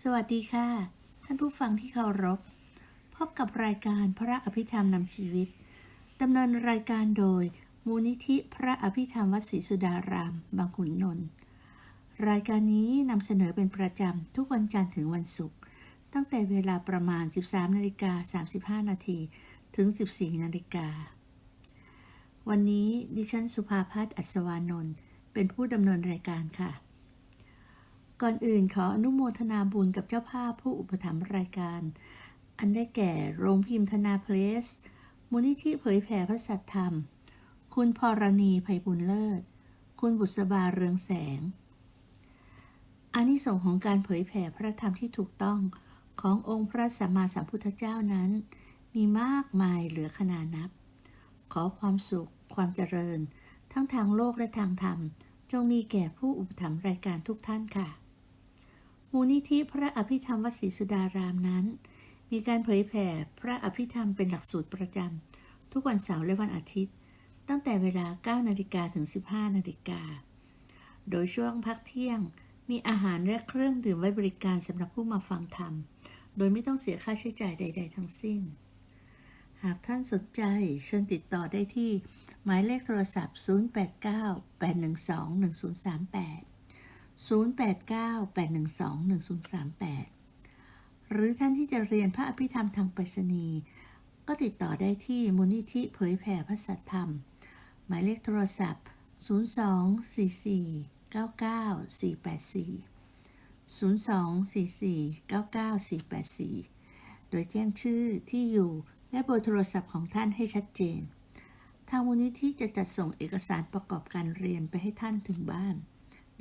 สวัสดีค่ะ ท่านผู้ฟังที่เคารพ พบกับรายการพระอภิธรรมนำชีวิตดำเนินรายการโดย มูลนิธิพระอภิธรรมวัดศรีสุดาราม บางขุนนนท์รายการนี้นำเสนอเป็นประจำ ทุกวันจันทร์ถึงวันศุกร์ตั้งแต่เวลาประมาณ 13นาฬิกา35นาทีถึง 14นาฬิกาวันนี้ดิฉันสุภาพัฒน์อัศวานนท์เป็นผู้ดำเนินรายการค่ะ ก่อนอื่นขออนุโมทนาบุญกับเจ้าภาพผู้อุปถัมภ์รายการ อันได้แก่โรงพิมพ์ธนาเพลส มูลนิธิเผยแผ่พระสัทธรรม คุณพรณีไพบุญเลิศ คุณบุษบาเรืองแสงอานิสงส์ของการเผยแผ่พระธรรมที่ถูกต้องขององค์พระสัมมาสัมพุทธเจ้านั้น มีมากมายเหลือขนานับ ขอความสุข ความเจริญ ทั้งทางโลกและทางธรรม จงมีแก่ผู้อุปถัมภ์รายการทุกท่านค่ะ มูลนิธิพระอภิธรรมวดศรีสุดารามนั้น มีการเผยแผ่พระอภิธรรมเป็นหลักสูตรประจำทุกวันเสาร์และวันอาทิตย์ ตั้งแต่เวลา 9 นาฬิกาถึง 15 นาฬิกา โดยช่วงพักเที่ยงมีอาหารและเครื่องดื่มไว้บริการสำหรับผู้มาฟังธรรม โดยไม่ต้องเสียค่าใช้จ่ายใด ๆ ทั้งสิ้น หากท่านสนใจเชิญติดต่อได้ที่หมายเลขโทรศัพท์ 089 812 1038 089-812-1038 หรือท่านที่จะเรียนพระอภิธรรมทางไปรษณีย์ก็ติดต่อได้ที่มูลนิธิเผยแผ่พระสัทธรรม หมายเลขโทรศัพท์02-44-99-484 โดยแจ้งชื่อที่อยู่และเบอร์โทรศัพท์ของท่านให้ชัดเจน ทางมูลนิธิจะจัดส่งเอกสารประกอบการเรียนไปให้ท่านถึงบ้าน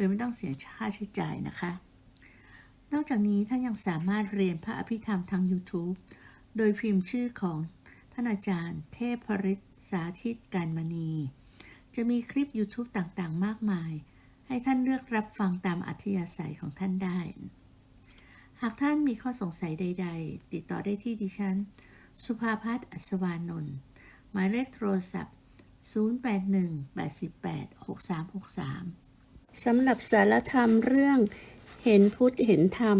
ยไม่ต้องเสียค่าใช้จ่ายนะคะ นอกจากนี้ท่านยังสามารถเรียนพระอภิธรรมทาง YouTube โดยพิมพ์ชื่อของท่านอาจารย์ เทพฤทธิ์สาธิตการมณี จะมีคลิป YouTube ต่างๆ มากมาย ให้ท่านเลือกรับฟังตามอัธยาศัยของท่านได้ หากท่านมีข้อสงสัยใด ๆ ติดต่อได้ที่ดิฉัน สุภาพัฒน์อัศวานนท์หมายเลขโทรศัพท์ 081-88-6363 สำหรับสารธรรมเรื่องเห็นพุทธเห็นธรรม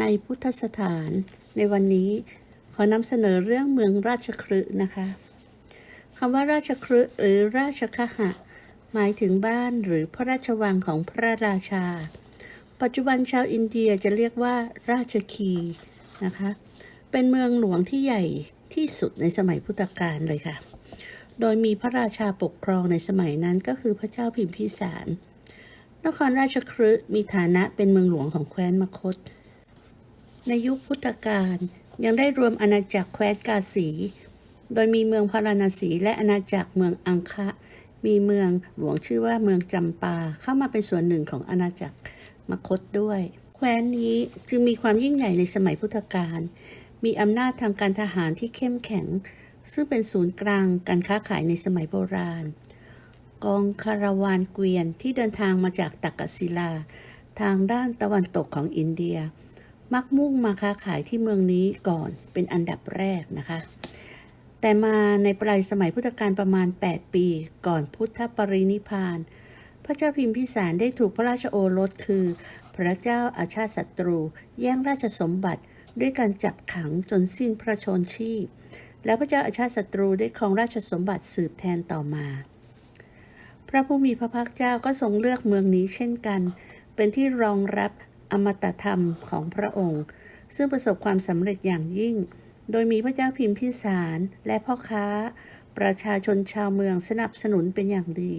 ในพุทธสถาน ในวันนี้ขอนำเสนอเรื่องเมืองราชคฤห์นะคะคำว่าราชคฤห์หรือราชคหะ หมายถึงบ้านหรือพระราชวังของพระราชา ปัจจุบันชาวอินเดียจะเรียกว่าราชคีนะคะ เป็นเมืองหลวงที่ใหญ่ที่สุดในสมัยพุทธกาลเลยค่ะ โดยมีพระราชาปกครองในสมัยนั้นก็คือพระเจ้าพิมพิสาร นครราชคฤห์มีฐานะเป็นเมืองหลวงของแคว้นมคต ในยุคพุทธกาลยังได้รวมอาณาจักรแคว้นกาสี โดยมีเมืองพาราณสีและอาณาจักรเมืองอังคะ มีเมืองหลวงชื่อว่าเมืองจำปาเข้ามาเป็นส่วนหนึ่งของอาณาจักรมคตด้วย แคว้นนี้จึงมีความยิ่งใหญ่ในสมัยพุทธกาล มีอำนาจทางการทหารที่เข้มแข็ง ซึ่งเป็นศูนย์กลางการค้าขายในสมัยโบราณ กองคาราวานเกวียนที่เดินทางมาจากตักกศิลา ทางด้านตะวันตกของอินเดีย มักมุ่งมาค้าขายที่เมืองนี้ก่อนเป็นอันดับแรกนะคะ แต่มาในปลายสมัยพุทธกาลประมาณ 8 ปีก่อนพุทธปรินิพพาน พระเจ้าพิมพิสารได้ถูกพระราชโอรสคือ พระเจ้าอาชาติศัตรู แย่งราชสมบัติด้วยการจับขังจนสิ้นพระชนชีพ แล้วพระเจ้าอาชาติศัตรูได้ครองราชสมบัติสืบแทนต่อมา พระผู้มีพระภาคเจ้าก็ทรงเลือกเมืองนี้เช่นกัน เป็นที่รองรับอมตะธรรมของพระองค์ ซึ่งประสบความสำเร็จอย่างยิ่ง โดยมีพระเจ้าพิมพิสารและพ่อค้า ประชาชนชาวเมืองสนับสนุนเป็นอย่างดี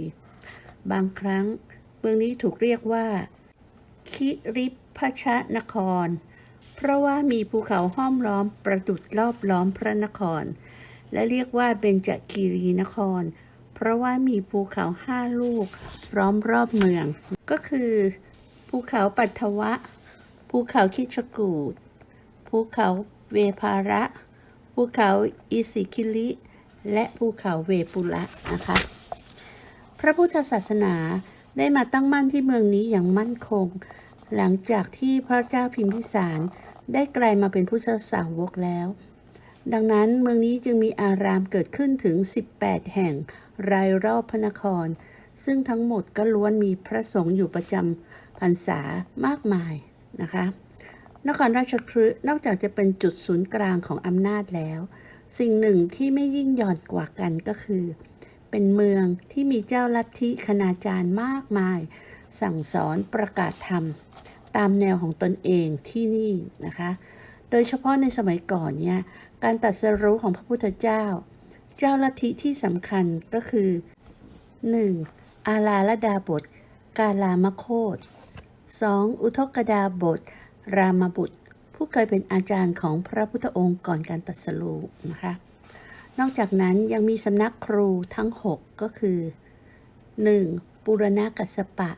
บางครั้ง เมืองนี้ถูกเรียกว่า คิริพชนคร เพราะว่ามีภูเขาห้อมล้อมประดุดรอบล้อมพระนคร และเรียกว่าเบญจคีรีนคร เพราะว่ามีภูเขาห้าลูกล้อมรอบเมือง ก็คือ ภูเขาปัทวะ ภูเขาคิชกูดภูเขาเวภาระ ภูเขาอิสิคิลิ และภูเขาเวปุระนะคะ พระพุทธศาสนาได้มาตั้งมั่นที่เมืองนี้อย่างมั่นคง หลังจากที่พระเจ้าพิมพิสารได้กลายมาเป็นพุทธสาวกแล้ว ดังนั้นเมืองนี้จึงมีอารามเกิดขึ้นถึง 18 แห่ง รายรอบพระนคร ซึ่งทั้งหมดก็ล้วนมีพระสงฆ์อยู่ประจำพรรษามากมายนะคะนครราชคฤห์นอกจากจะเป็นจุดศูนย์กลางของอำนาจแล้ว สิ่งหนึ่งที่ไม่ยิ่งหย่อนกว่ากันก็คือ เป็นเมืองที่มีเจ้าลัทธิคณาจารย์มากมาย สั่งสอนประกาศธรรม ตามแนวของตนเองที่นี่นะคะ โดยเฉพาะในสมัยก่อนเนี่ยการตรัสรู้ของพระพุทธเจ้า เจ้าลัทธิที่สำคัญก็คือ 1. อาลาลดาบท กาลามโคต 2. อุทกดาบท รามบุตร ผู้เคยเป็นอาจารย์ของพระพุทธองค์ก่อนการตรัสรูนะคะ นอกจากนั้นยังมีสำนักครูทั้ง 6 ก็คือ 1. ปุรณกัสปะ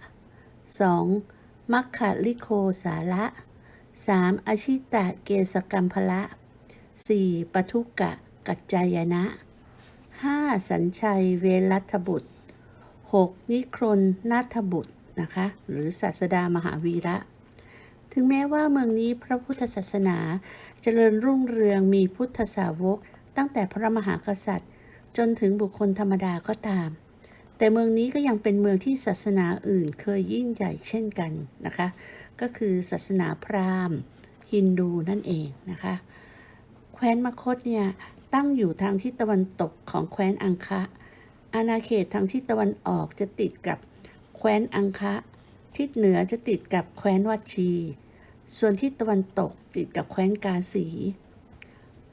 2. มัคคะลิโคสาระ 3. อาชิตะเกสกรรมพละ 4. ปทุกะกัจจายนะ 5. สัญชัยเวรัตบุตร 6. นิครนนาถบุตรนะคะหรือศาสดามหาวีระ ถึงแม้ว่าเมืองนี้พระพุทธศาสนาเจริญรุ่งเรืองมีพุทธสาวก ตั้งแต่พระมหากษัตริย์ จนถึงบุคคลธรรมดาก็ตาม แต่เมืองนี้ก็ยังเป็นเมืองที่ศาสนาอื่นเคยยิ่งใหญ่เช่นกันนะคะ ก็คือศาสนาพราหมณ์ ฮินดูนั่นเองนะคะแคว้นมคตเนี่ย ตั้งอยู่ทางทิศตะวันตกของแคว้นอังคะ อาณาเขตทางทิศตะวันออกจะติดกับแคว้นอังคะ ทิศเหนือจะติดกับแคว้นวัดชี ส่วนทิศตะวันตกติดกับแคว้นกาสี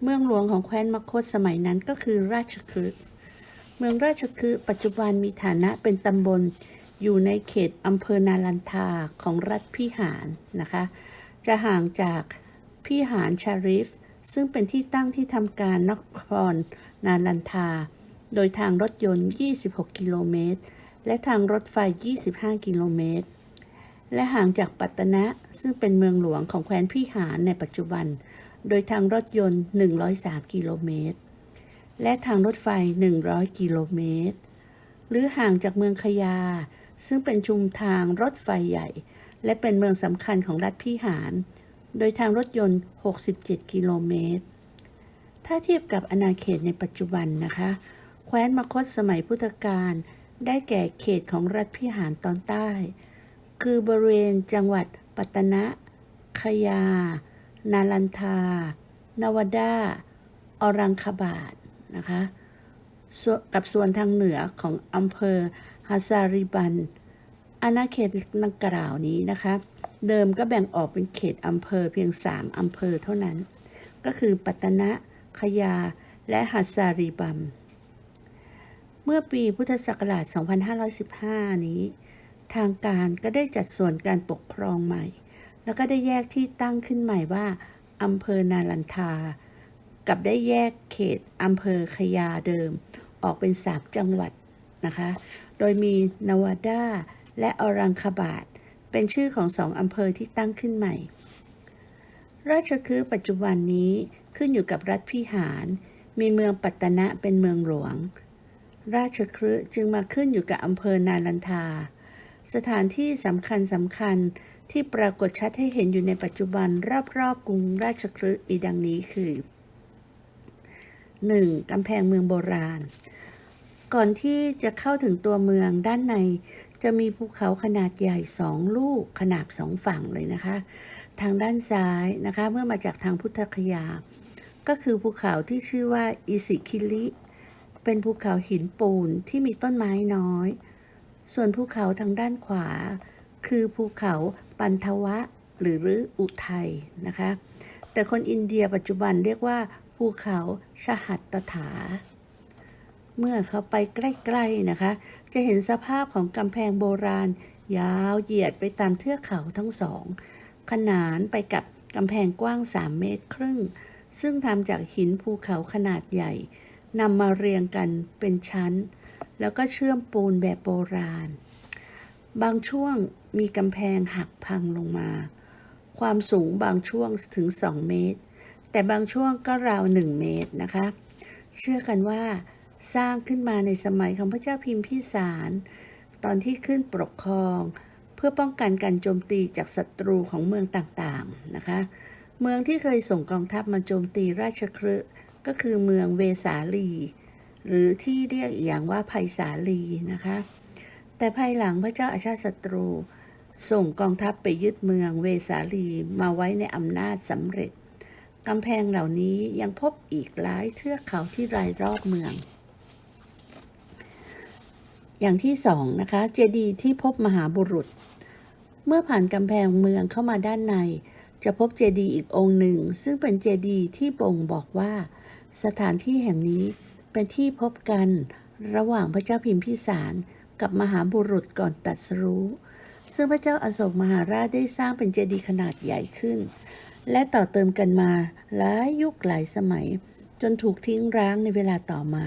เมืองหลวงของแคว้นมคตสมัยนั้นก็คือราชคฤห์เมืองราชคฤห์ปัจจุบันมีฐานะเป็นตำบลอยู่ในเขตอำเภอนาลันทาของรัฐพิหารนะคะ จะห่างจากพิหารชาริฟ ซึ่งเป็นที่ตั้งที่ทำการนครนาลันทา โดยทางรถยนต์ 26 กิโลเมตร และทางรถไฟ 25 กิโลเมตร และห่างจากปัตตนะ ซึ่งเป็นเมืองหลวงของแคว้นพิหารในปัจจุบัน โดยทางรถยนต์ 103 กิโลเมตร และทางรถไฟ 100 กิโลเมตร หรือห่างจากเมืองขยา ซึ่งเป็นชุมทางรถไฟใหญ่ และเป็นเมืองสำคัญของรัฐพิหาร โดยทางรถยนต์ 67 กิโลเมตร ถ้าเทียบกับอาณาเขตในปัจจุบันนะคะ แคว้นมคตสมัยพุทธกาลได้แก่เขตของรัฐพิหารตอนใต้ คือบริเวณจังหวัดปัตตนะขยา นาลันทานวดาอรังคบาตนะคะ กับส่วนทางเหนือของอำเภอฮาซาริบันอาณาเขตดังกล่าวนี้นะคะ เดิมก็แบ่งออกเป็นเขตอำเภอเพียง 3 อำเภอเท่านั้น ก็คือปัตตนะขยา และฮัสาริบัม เมื่อปีพุทธศักราช 2515 นี้ ทางการก็ได้จัดส่วนการปกครองใหม่ แล้วก็ได้แยกที่ตั้งขึ้นใหม่ว่าอำเภอนาลันทา กับได้แยกเขตอำเภอขยาเดิม ออกเป็นสามจังหวัดนะคะ โดยมีนวาดาและอรังคบาต เป็นชื่อของสองอำเภอที่ตั้งขึ้นใหม่ ราชคฤห์ปัจจุบันนี้ขึ้นอยู่กับรัฐพิหาร มีเมืองปัตตนะเป็นเมืองหลวง ราชคฤห์จึงมาขึ้นอยู่กับอำเภอนาลันทา สถานที่สำคัญสำคัญที่ปรากฏชัดให้เห็นอยู่ในปัจจุบันรอบๆกรุงราชคฤห์มีดังนี้คือ 1. กำแพงเมืองโบราณ ก่อนที่จะเข้าถึงตัวเมืองด้านใน จะมีภูเขาขนาดใหญ่สองลูกขนาบสองฝั่งเลยนะคะ ทางด้านซ้ายนะคะ เมื่อมาจากทางพุทธคยา ก็คือภูเขาที่ชื่อว่าอิสิคิลิ เป็นภูเขาหินปูนที่มีต้นไม้น้อย ส่วนภูเขาทางด้านขวา คือภูเขาปันทวะหรือรือุทัยนะคะ แต่คนอินเดียปัจจุบันเรียกว่าภูเขาชหัตตถา เมื่อเขาไปใกล้ๆนะคะ จะเห็นสภาพของกำแพงโบราณ ยาวเหยียดไปตามเทือกเขาทั้งสอง ขนานไปกับกำแพงกว้าง 3 เมตรครึ่ง ซึ่งทำจากหินภูเขาขนาดใหญ่นำมาเรียงกันเป็นชั้น แล้วก็เชื่อมปูนแบบโบราณ บางช่วงมีกำแพงหักพังลงมา ความสูงบางช่วงถึง 2 เมตร แต่บางช่วงก็ราว 1 เมตรนะคะ เชื่อกันว่า สร้างขึ้นมาในสมัยของพระเจ้าพิมพิสาร ตอนที่ขึ้นปกครอง เพื่อป้องกันการโจมตีจากศัตรูของเมืองต่างๆนะคะ เมืองที่เคยส่งกองทัพมาโจมตีราชคฤห์ก็คือเมืองเวสาลี หรือที่เรียกอีกอย่างว่าภัยสาลีนะคะ แต่ภายหลังพระเจ้าอาชาติศัตรู ส่งกองทัพไปยึดเมืองเวสาลีมาไว้ในอำนาจสำเร็จกำแพงเหล่านี้ยังพบอีกหลายเทือกเขาที่รายรอบเมือง อย่างที่สองนะคะเจดีย์ที่พบมหาบุรุษ เมื่อผ่านกำแพงเมืองเข้ามาด้านใน จะพบเจดีย์อีกองค์หนึ่ง ซึ่งเป็นเจดีย์ที่บ่งบอกว่า สถานที่แห่งนี้เป็นที่พบกันระหว่างพระเจ้าพิมพิสารกับมหาบุรุษก่อนตัดสรู้ ซึ่งพระเจ้าอาโศกมหาราชได้สร้างเป็นเจดีย์ขนาดใหญ่ขึ้น และต่อเติมกันมาหลายยุคหลายสมัย จนถูกทิ้งร้างในเวลาต่อมา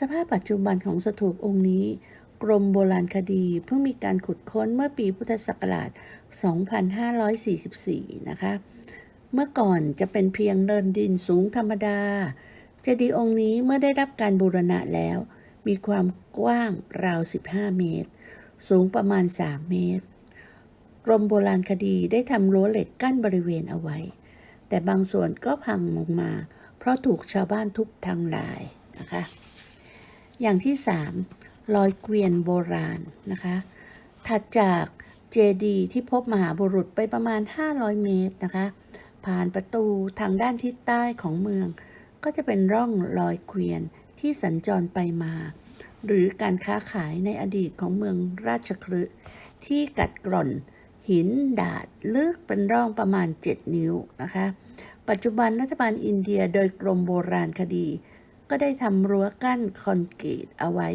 สภาพปัจจุบันของสถูปองค์นี้ กรมโบราณคดีเพิ่งมีการขุดค้นเมื่อปีพุทธศักราช 2544 นะคะ เมื่อก่อนจะเป็นเพียงเนินดินสูงธรรมดา เจดีย์องค์นี้เมื่อได้รับการบูรณะแล้ว มีความกว้างราว 15 เมตร สูงประมาณ 3 เมตร กรมโบราณคดีได้ทำรั้วเหล็กกั้นบริเวณเอาไว้ แต่บางส่วนก็พังลงมา เพราะถูกชาวบ้านทุบทำลายนะคะ อย่างที่ 3. รอยเกวียนโบราณนะคะ ถัดจากเจดีที่พบมหาบุรุษไปประมาณ 500 เมตรนะคะ ผ่านประตูทางด้านทิศใต้ของเมือง ก็จะเป็นร่องรอยเกวียนที่สัญจรไปมา หรือการค้าขายในอดีตของเมืองราชคฤห์ที่กัดกร่อน หินดาดลึกเป็นร่องประมาณ 7 นิ้วนะคะ ปัจจุบันรัฐบาลอินเดียโดยกรมโบราณคดี ก็ได้ทำรั้วกั้นคอนกรีตเอาไว้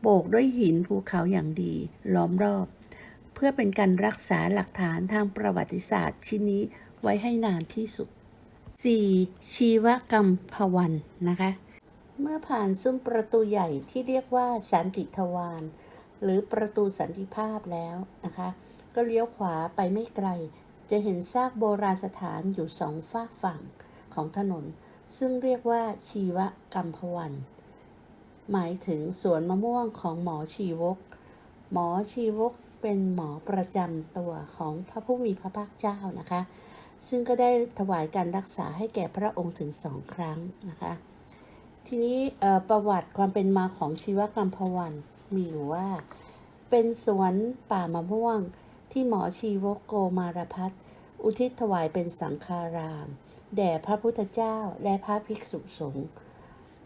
โบกด้วยหินภูเขาอย่างดีล้อมรอบ เพื่อเป็นการรักษาหลักฐานทางประวัติศาสตร์ชิ้นนี้ไว้ให้นานที่สุด 4. ชีวกรรมพวันนะคะ เมื่อผ่านซุ้มประตูใหญ่ที่เรียกว่าสันติทวารหรือประตูสันติภาพแล้วนะคะ ก็เลี้ยวขวาไปไม่ไกล จะเห็นซากโบราณสถานอยู่สองฝากฝั่งของถนน ซึ่งเรียกว่าชีวกรรมพวัน หมายถึงสวนมะม่วงของหมอชีวก หมอชีวกเป็นหมอประจำตัวของพระผู้มีพระภาคเจ้านะคะ ซึ่งก็ได้ถวายการรักษาให้แก่พระองค์ถึงสองครั้งนะคะ ทีนี้ประวัติความเป็นมาของชีวกรรมพวันมีอยู่ว่า เป็นสวนป่ามะม่วงที่หมอชีวกโกมารพัฒน์ อุทิศถวายเป็นสังฆาราม แด่พระพุทธเจ้าและพระภิกษุสงฆ์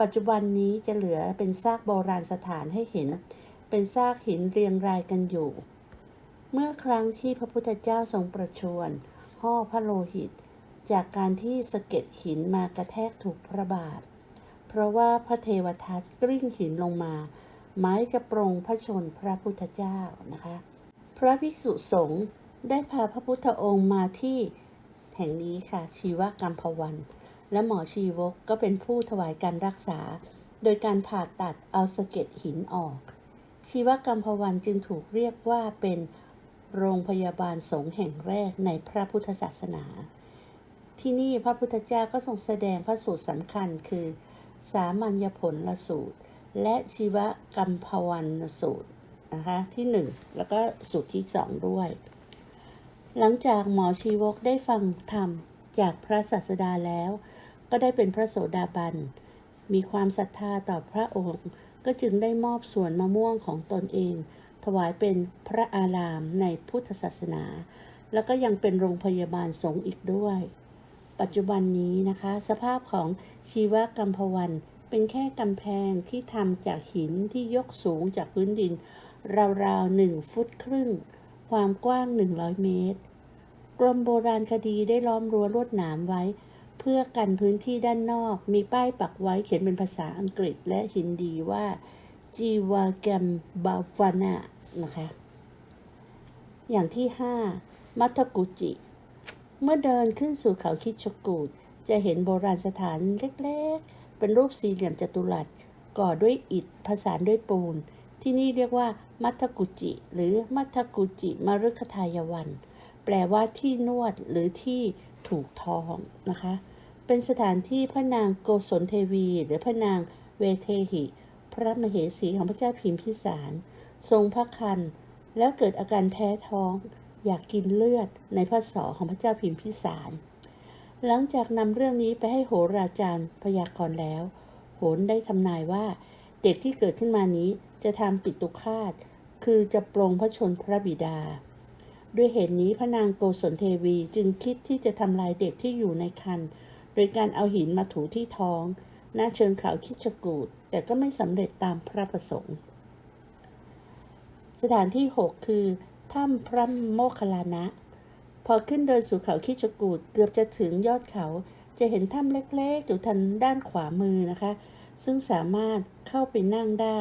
ปัจจุบันนี้จะเหลือเป็นซากโบราณสถานให้เห็น เป็นซากหินเรียงรายกันอยู่ เมื่อครั้งที่พระพุทธเจ้าทรงประชวรห่อพระโลหิต จากการที่สะเก็ดหินมากระแทกถูกพระบาท เพราะว่าพระเทวทัตกลิ้งหินลงมา ไม้จะปรงพระชนพระพุทธเจ้านะคะ พระภิกษุสงฆ์ ได้พาพระพุทธองค์มาที่แห่งนี้ค่ะชีวกรรมพวัน และหมอชีวกก็เป็นผู้ถวายการรักษา โดยการผ่าตัดเอาสะเก็ดหินออก ชีวกรรมพวันจึงถูกเรียกว่าเป็นโรงพยาบาลสงฆ์แห่งแรกในพระพุทธศาสนา ที่นี่พระพุทธเจ้าก็ทรงแสดงพระสูตรสำคัญคือ สามัญญผลละสูตร และชีวกรรมพวันสูตรนะคะที่หนึ่งแล้วก็สูตรที่สองด้วย หลังจากหมอชีวกได้ฟังธรรมจากพระศาสดาแล้ว ก็ได้เป็นพระโสดาบัน มีความศรัทธาต่อพระองค์ ก็จึงได้มอบสวนมะม่วงของตนเอง ถวายเป็นพระอารามในพุทธศาสนา แล้วก็ยังเป็นโรงพยาบาลสงฆ์อีกด้วย ปัจจุบันนี้นะคะ สภาพของชีวกรรมพวันเป็นแค่กำแพงที่ทำจากหินที่ยกสูงจากพื้นดิน ราวๆหนึ่งฟุตครึ่ง ความกว้าง 100 เมตร กรมโบราณคดีได้ล้อมรั้วลวดหนามไว้ เพื่อกันพื้นที่ด้านนอก มีป้ายปักไว้เขียนเป็นภาษาอังกฤษและฮินดีว่าจีวาแกมบาฟานานะคะ อย่างที่ 5 มัทกุจิ เมื่อเดินขึ้นสู่เขาคิดชกูดจะเห็นโบราณสถานเล็กๆ เป็นรูปสี่เหลี่ยมจัตุรัส ก่อด้วยอิฐผสานด้วยปูน ที่นี่เรียกว่า มัทกุจิ หรือมัทกุจิมฤคทายวัน แปลว่าที่นวดหรือที่ถูกท้องนะคะ เป็นสถานที่พระนางโกศลเทวี หรือพระนางเวเทหิ พระมเหสีของพระเจ้าพิมพิสาร ทรงพระคัน แล้วเกิดอาการแพ้ท้อง อยากกินเลือดในพระศอของพระเจ้าพิมพิสาร หลังจากนำเรื่องนี้ไปให้โหราจารย์พยากรณ์แล้ว โหนได้ทำนายว่าเด็กที่เกิดขึ้นมานี้ จะทำปิตุคาต คือจะปลงพระชนพระบิดา ด้วยเหตุนี้พระนางโกศลเทวีจึงคิดที่จะทำลายเด็กที่อยู่ในครรภ์โดยการเอาหินมาถูที่ท้องหน้าเชิงเขาคิชกูดแต่ก็ไม่สำเร็จตามพระประสงค์ สถานที่ 6 คือถ้ำพระโมคคัลลานะ พอขึ้นเดินสู่เขาคิชกูดเกือบจะถึงยอดเขาจะเห็นถ้ำเล็กๆ อยู่ทางด้านขวามือนะคะ ซึ่งสามารถเข้าไปนั่งได้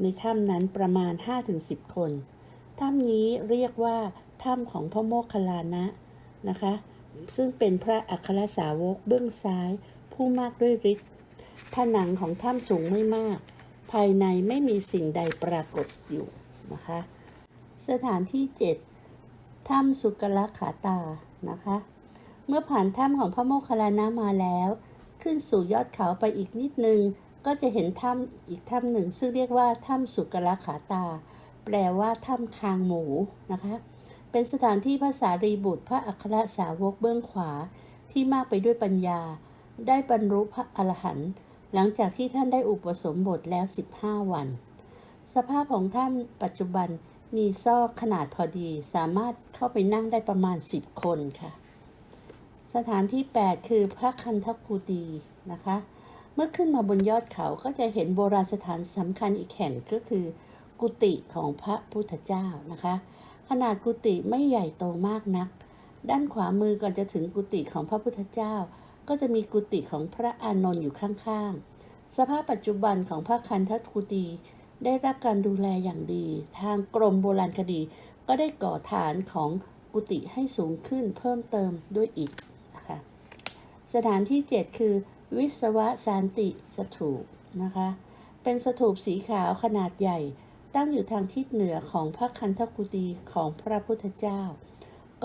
ในถ้ำนั้นประมาณ 5-10 คน ถ้ำนี้เรียกว่าถ้ำของพระโมคคัลลานะนะคะ ซึ่งเป็นพระอัครสาวกเบื้องซ้ายผู้มากด้วยฤทธิ์ผนังของถ้ำสูงไม่มาก ภายในไม่มีสิ่งใดปรากฏอยู่นะคะ สถานที่ 7 ถ้ำสุกลขาตานะคะ เมื่อผ่านถ้ำของพระโมคคัลลานะมาแล้ว ขึ้นสู่ยอดเขาไปอีกนิดนึง ก็จะเห็นถ้ำอีกถ้ำหนึ่ง ซึ่งเรียกว่าถ้ำสุกลขาตา แปลว่าถ้ำคางหมูนะคะ เป็นสถานที่พระสารีบุตรพระอัครสาวกเบื้องขวาที่มากไปด้วยปัญญา ได้บรรลุพระอรหันต์หลังจากที่ท่านได้อุปสมบทแล้ว 15 วัน สภาพของท่านปัจจุบันมีซอกขนาดพอดี สามารถเข้าไปนั่งได้ประมาณ 10 คนค่ะ สถานที่ 8 คือพระคันธกุตีนะคะ เมื่อขึ้นมาบนยอดเขาก็จะเห็นโบราณสถานสำคัญอีกแห่งก็คือ กุฏิของพระพุทธเจ้านะคะ ขนาดกุฏิไม่ใหญ่โตมากนัก ด้านขวามือก่อนจะถึงกุฏิของพระพุทธเจ้า ก็จะมีกุฏิของพระอานนท์อยู่ข้างๆ สภาพปัจจุบันของพระคันธกุตีได้รับการดูแลอย่างดี ทางกรมโบราณคดี ก็ได้ก่อฐานของกุฏิให้สูงขึ้นเพิ่มเติมด้วยอิฐนะคะ สถานที่ 7 คือ วิศวะสานติสถูปนะคะ เป็นสถูปสีขาวขนาดใหญ่ ตั้งอยู่ทางทิศเหนือของพระคันธกุฎีของพระพุทธเจ้า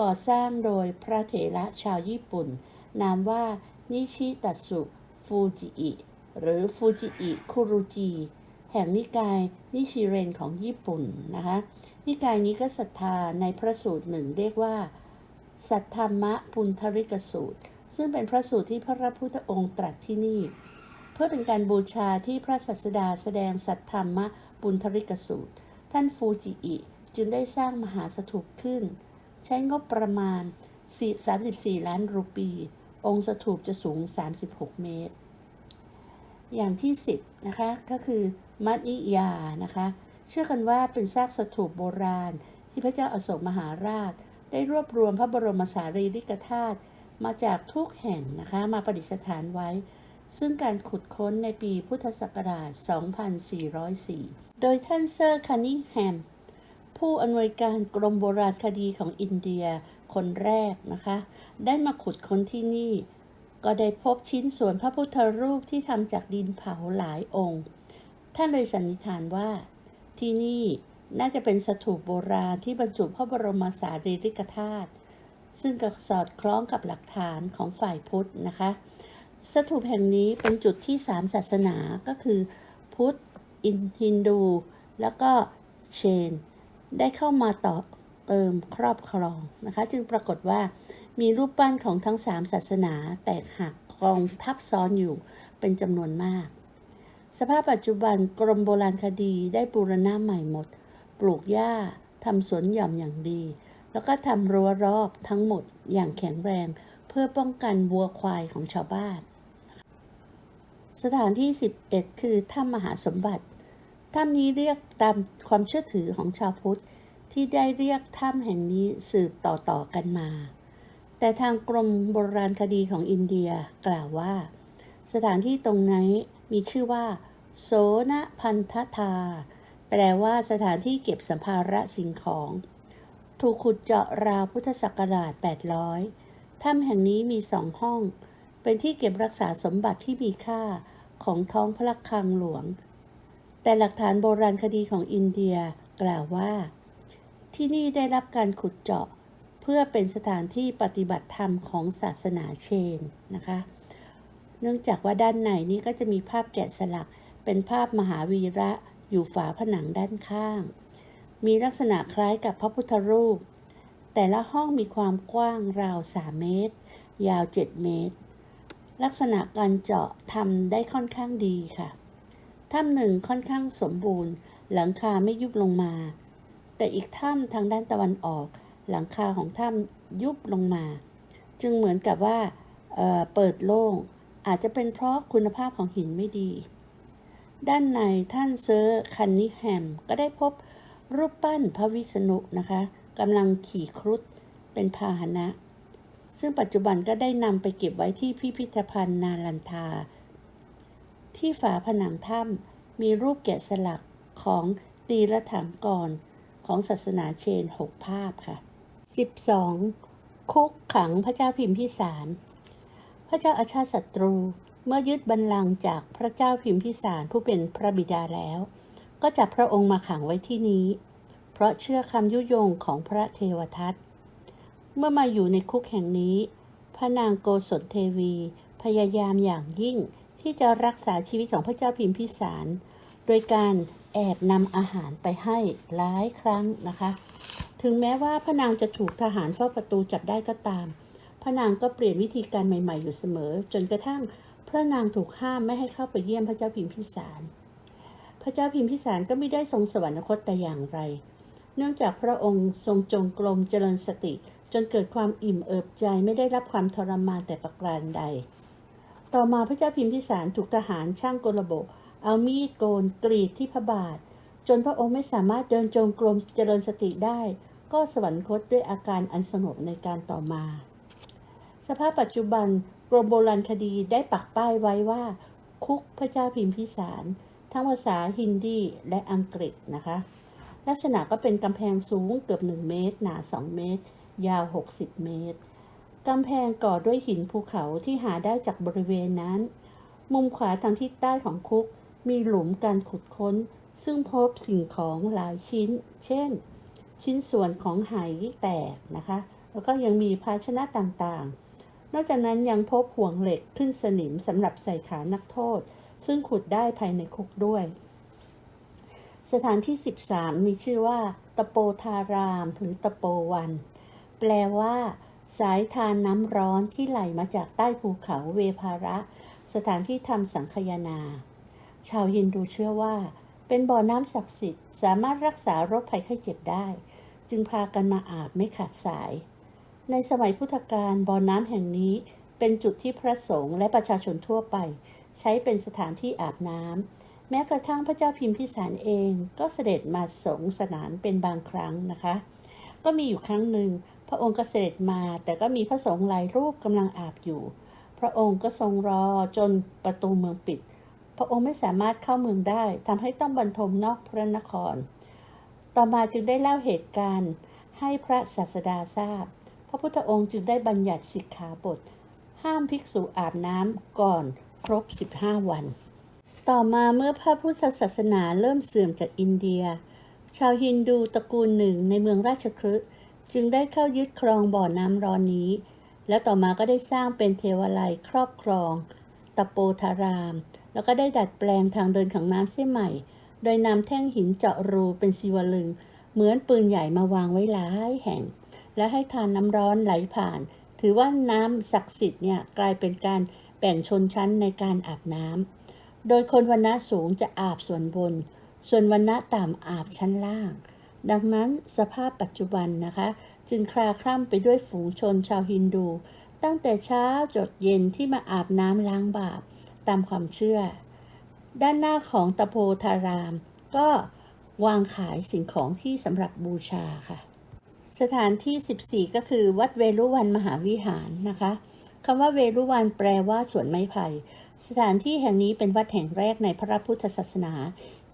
ก่อสร้างโดยพระเถระชาวญี่ปุ่น นามว่านิชิตัสุฟูจิอิหรือฟูจิอิคุรุจิ แห่งนิกายนิชิเรนของญี่ปุ่นนะคะ นิกายนี้ก็ศรัทธาในพระสูตรหนึ่งเรียกว่า สัทธรรมปุณธริกสูตร ซึ่งเป็นพระสูตรที่พระพุทธองค์ตรัสที่นี่ เพื่อเป็นการบูชาที่พระศาสดาแสดงสัทธรรมปุณธริกสูตร ท่านฟูจิอิจึงได้สร้างมหาสถูปขึ้น ใช้งบประมาณ 34 ล้านรูปี องค์สถูปจะสูง 36 เมตร อย่างที่ 10 นะคะ ก็คือมัตนิยานะคะ เชื่อกันว่าเป็นซากสถูปโบราณ ที่พระเจ้าอาโศกมหาราช ได้รวบรวมพระบรมสารีริกธาตุ มาจากทุกแห่งนะคะมาประดิษฐานไว้ ซึ่งการขุดค้นในปีพุทธศักราช 2404 โดยท่านเซอร์คานิงแฮม ผู้อำนวยการกรมโบราณคดีของอินเดียคนแรกนะคะ ได้มาขุดค้นที่นี่ ก็ได้พบชิ้นส่วนพระพุทธรูปที่ทำจากดินเผาหลายองค์ท่านเลยสันนิษฐานว่าที่นี่น่าจะเป็นสถูปโบราณที่บรรจุพระบรมสารีริกธาตุ ซึ่งก็สอดคล้องกับหลักฐานของฝ่ายพุทธนะคะ สถูปแห่งนี้เป็นจุดที่สามศาสนาก็คือพุทธอินฮินดู แล้วก็เชน ได้เข้ามาต่อเติมครอบครองนะคะ จึงปรากฏว่ามีรูปปั้นของทั้งสามศาสนาแตกหักกองทับซ้อนอยู่เป็นจำนวนมาก สภาพปัจจุบันกรมโบราณคดีได้บูรณะใหม่หมด ปลูกหญ้าทำสวนหย่อมอย่างดี แล้วก็ทำรั้วรอบทั้งหมดอย่างแข็งแรงเพื่อป้องกันวัวควายของชาวบ้าน สถานที่ 11 คือถ้ำมหาสมบัติ ถ้ำนี้เรียกตามความเชื่อถือของชาวพุทธที่ได้เรียกถ้ำแห่งนี้สืบต่อๆกันมา แต่ทางกรมโบราณคดีของอินเดียกล่าวว่า สถานที่ตรงนี้มีชื่อว่า โสนพันธทา แปลว่าสถานที่เก็บสัมภาระสิ่งของ ถูกขุดเจาะราวพุทธศักราช 800 ถ้ำแห่งนี้มีสองห้อง เป็นที่เก็บรักษาสมบัติที่มีค่าของท้องพระคลังหลวง แต่หลักฐานโบราณคดีของอินเดียกล่าวว่า ที่นี่ได้รับการขุดเจาะเพื่อเป็นสถานที่ปฏิบัติธรรมของศาสนาเชนนะคะ เนื่องจากว่าด้านในนี้ก็จะมีภาพแกะสลักเป็นภาพมหาวีระอยู่ฝาผนังด้านข้าง มีลักษณะคล้ายกับพระพุทธรูป แต่ละห้องมีความกว้างราว 3 เมตร ยาว 7 เมตร ลักษณะการเจาะทำได้ค่อนข้างดีค่ะ ถ้ำหนึ่งค่อนข้างสมบูรณ์ หลังคาไม่ยุบลงมา แต่อีกถ้ำทางด้านตะวันออก หลังคาของถ้ำยุบลงมา จึงเหมือนกับว่าเเปิดโล่ง อาจจะเป็นเพราะคุณภาพของหินไม่ดี ด้านในท่านเซอร์คันนิแฮมก็ได้พบ รูปปั้นพระวิษณุนะคะกำลังขี่ครุฑเป็นพาหนะ ซึ่งปัจจุบันก็ได้นำไปเก็บไว้ที่พิพิธภัณฑ์นาลันทา ที่ฝาผนังถ้ำมีรูปแกะสลักของตีละถังกรของศาสนาเชนหกภาพค่ะ 12. คุกขังพระเจ้าพิมพิสาร พระเจ้าอาชาติศัตรูเมื่อยึดบัลลังก์จากพระเจ้าพิมพิสารผู้เป็นพระบิดาแล้ว ก็จับพระองค์มาขังไว้ที่นี้ เพราะเชื่อคำยุยงของพระเทวทัตเมื่อมาอยู่ในคุกแห่งนี้ พระนางโกศลเทวี พยายามอย่างยิ่งที่จะรักษาชีวิตของพระเจ้าพิมพิสาร โดยการแอบนำอาหารไปให้หลายครั้งนะคะ ถึงแม้ว่าพระนางจะถูกทหารเฝ้าประตูจับได้ก็ตาม พระนางก็เปลี่ยนวิธีการใหม่ๆอยู่เสมอ จนกระทั่งพระนางถูกห้ามไม่ให้เข้าไปเยี่ยมพระเจ้าพิมพิสาร พระเจ้าพิมพิสารก็ไม่ได้ทรงสวรรคตแต่อย่างไร เนื่องจากพระองค์ทรงจงกรมเจริญสติ จนเกิดความอิ่มเอิบใจไม่ได้รับความทรมานแต่ประการใด ต่อมาพระเจ้าพิมพิสารถูกทหารช่างกลบเอามีดโกนกรีดที่พระบาท จนพระองค์ไม่สามารถเดินจงกรมเจริญสติได้ ก็สวรรคตด้วยอาการอันสงบในการต่อมา สภาพปัจจุบันกรมโบราณคดีได้ปักป้ายไว้ว่า คุกพระเจ้าพิมพิสาร ทั้งภาษาฮินดีและอังกฤษนะคะ ลักษณะก็เป็นกำแพงสูงเกือบ 1 เมตร หนา 2 เมตร ยาว 60 เมตร กำแพงก่อด้วยหินภูเขาที่หาได้จากบริเวณนั้น มุมขวาทางทิศใต้ของคุกมีหลุมการขุดค้น ซึ่งพบสิ่งของหลายชิ้น เช่น ชิ้นส่วนของไหแตกนะคะ แล้วก็ยังมีภาชนะต่างๆ นอกจากนั้นยังพบห่วงเหล็กขึ้นสนิมสำหรับใส่ขานักโทษ ซึ่งขุดได้ภายในคุกด้วย สถานที่ 13 มีชื่อว่า ตะโปธาราม หรือตะโปวัน แปลว่า สายทานน้ำร้อนที่ไหลมาจากใต้ภูเขาเวภาระ สถานที่ทำสังคยนา ชาวยินดูเชื่อว่า เป็นบ่อน้ำศักดิ์สิทธิ์ สามารถรักษาโรคภัยไข้เจ็บได้ จึงพากันมาอาบไม่ขาดสาย ในสมัยพุทธกาลบ่อน้ำแห่งนี้เป็นจุดที่พระสงฆ์และประชาชนทั่วไป ใช้เป็นสถานที่อาบน้ำแม้กระทั่งพระเจ้าพิมพิสารเองก็เสด็จมาสงสนานเป็นบางครั้งนะคะ ก็มีอยู่ครั้งหนึ่งพระองค์ก็เสด็จมาแต่ก็มีพระสงฆ์หลายรูปกำลังอาบอยู่ พระองค์ก็ทรงรอจนประตูเมืองปิด พระองค์ไม่สามารถเข้าเมืองได้ทำให้ต้องบรรทมนอกพระนคร ต่อมาจึงได้เล่าเหตุการณ์ให้พระศาสดาทราบ พระพุทธองค์จึงได้บัญญัติสิกขาบท ห้ามภิกษุอาบน้ำก่อน ครบ 15 วัน ต่อมาเมื่อพระพุทธศาสนาเริ่มเสื่อมจากอินเดีย ชาวฮินดูตระกูลหนึ่งในเมืองราชคฤห์จึงได้เข้ายึดครองบ่อน้ำร้อนนี้ และต่อมาก็ได้สร้างเป็นเทวาลัยครอบครอง ตะโปธาราม แล้วก็ได้ดัดแปลงทางเดินของน้ำเสียใหม่ โดยนำแท่งหินเจาะรูเป็นศิวลึง เหมือนปืนใหญ่มาวางไว้หลายแห่ง และให้ทานน้ำร้อนไหลผ่าน ถือว่าน้ำศักดิ์สิทธิ์เนี่ยกลายเป็นการ แบ่งชนชั้นในการอาบน้ำ โดยคนวันณะสูงจะอาบส่วนบน ส่วนวันณะต่ำอาบชั้นล่าง ดังนั้นสภาพปัจจุบันนะคะ จึงคลาคล่ำไปด้วยฝูงชนชาวฮินดู ตั้งแต่เช้าจดเย็นที่มาอาบน้ำล้างบาปตามความเชื่อ ด้านหน้าของตะโพธาราม ก็วางขายสิ่งของที่สำหรับบูชาค่ะ สถานที่ 14 ก็คือวัดเวรุวันมหาวิหารนะคะ คำว่าเวรุวันแปลว่าสวนไม้ไผ่ สถานที่แห่งนี้เป็นวัดแห่งแรกในพระพุทธศาสนา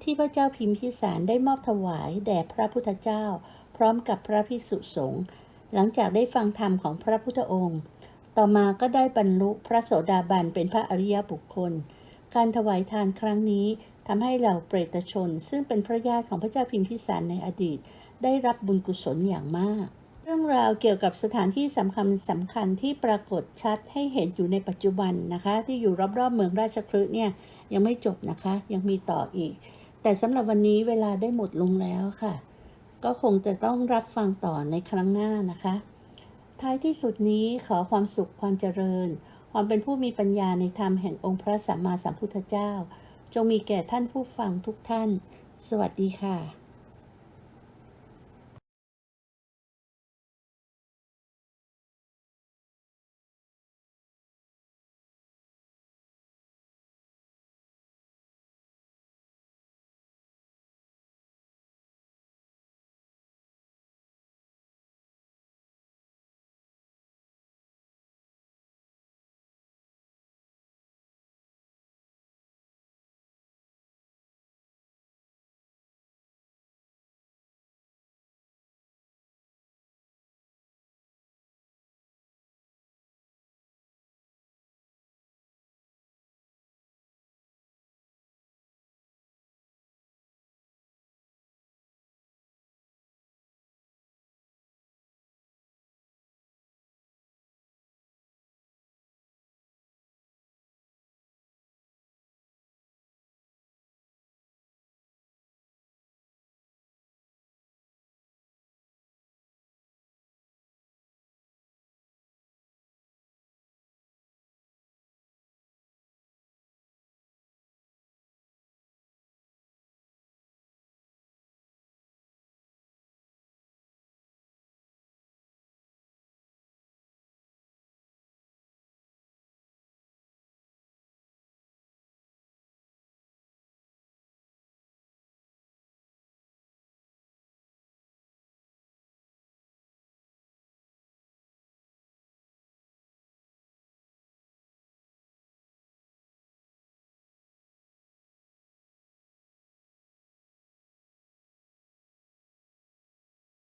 ที่พระเจ้าพิมพิสารได้มอบถวายแด่พระพุทธเจ้า พร้อมกับพระภิกษุสงฆ์หลังจากได้ฟังธรรมของพระพุทธองค์ ต่อมาก็ได้บรรลุพระโสดาบันเป็นพระอริยบุคคล การถวายทานครั้งนี้ทำให้เหล่าเปรตชน ซึ่งเป็นพระญาติของพระเจ้าพิมพิสารในอดีต ได้รับบุญกุศลอย่างมาก เรื่องราวเกี่ยวกับสถานที่สำคัญสำคัญที่ปรากฏชัดให้เห็นอยู่ในปัจจุบันนะคะ ที่อยู่รอบๆเมืองราชคฤห์เนี่ยยังไม่จบนะคะ ยังมีต่ออีก แต่สำหรับวันนี้เวลาได้หมดลงแล้วค่ะ ก็คงจะต้องรับฟังต่อในครั้งหน้านะคะ ท้ายที่สุดนี้ขอความสุขความเจริญ ความเป็นผู้มีปัญญาในธรรมแห่งองค์พระสัมมาสัมพุทธเจ้า จงมีแก่ท่านผู้ฟังทุกท่าน สวัสดีค่ะ